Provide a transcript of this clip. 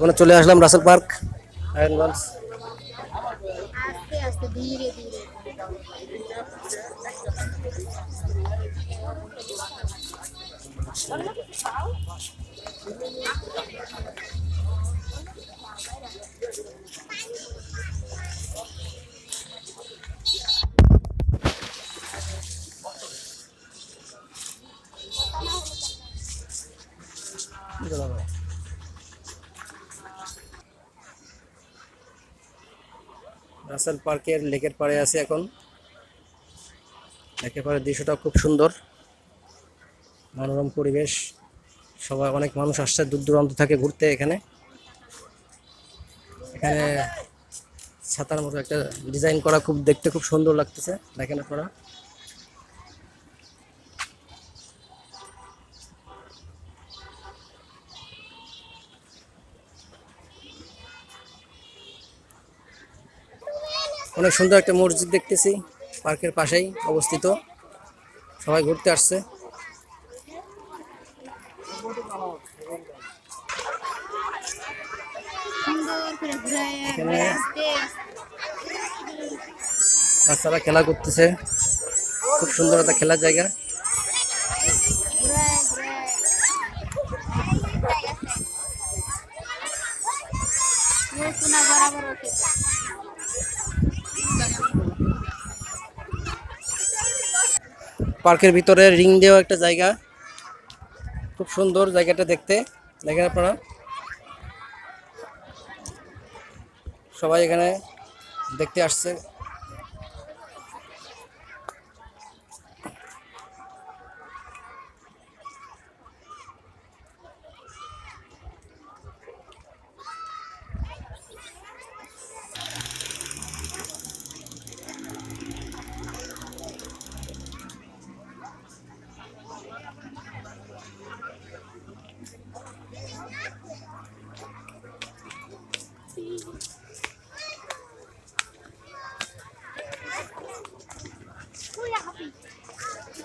ওখানে চলে আসলাম রাসেল পার্ক নারায়ণগঞ্জ আস্তে Russell পার্কের লেকের পাড়ে আছে এখন। লেকের পাড়ের দৃশ্যটা খুব সুন্দর। মনোরম পরিবেশ। সবাই অনেক মানুষ আসছে, দূর দূরান্ত থাকে ঘুরতে এখানে। এখানে ছাতার মতো একটা ডিজাইন করা খুব, দেখতে খুব সুন্দর লাগতেছে। দেখেন আপনারা। অনেক সুন্দর একটা মসজিদ দেখতেছি, পার্কের পাশেই অবস্থিত। সবাই ঘুরতে আসছে। বাচ্চারা খেলা করতেছে। খুব সুন্দর একটা খেলার জায়গা। বরাবর পার্কের ভিতরে রিং দেওয়া একটা জায়গা। খুব সুন্দর জায়গাটা দেখতে। দেখেন আপনারা। সবাই এখানে দেখতে আসছে।